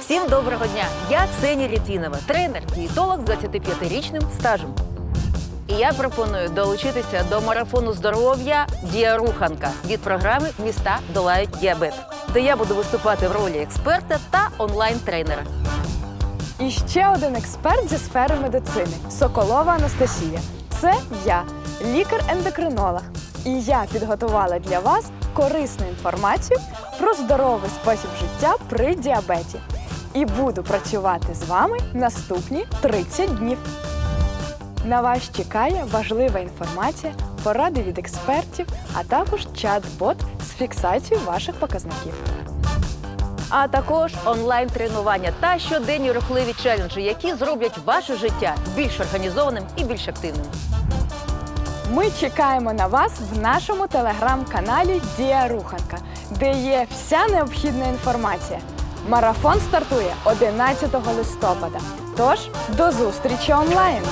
Всім доброго дня! Я Ксенія Літвінова, тренер, дієтолог з 25-річним стажем. І я пропоную долучитися до марафону здоров'я Діаруханка від програми Міста долають діабет, де я буду виступати в ролі експерта та онлайн-тренера. І ще один експерт зі сфери медицини Соколова Анастасія. Це я, лікар-ендокринолог. І я підготувала для вас корисну інформацію про здоровий спосіб життя при діабеті. І буду працювати з вами наступні 30 днів. На вас чекає важлива інформація, поради від експертів, а також чат-бот з фіксацією ваших показників. А також онлайн-тренування та щоденні рухливі челенджі, які зроблять ваше життя більш організованим і більш активним. Ми чекаємо на вас в нашому телеграм-каналі Дія Руханка, де є вся необхідна інформація. Марафон стартує 11 листопада. Тож до зустрічі онлайн!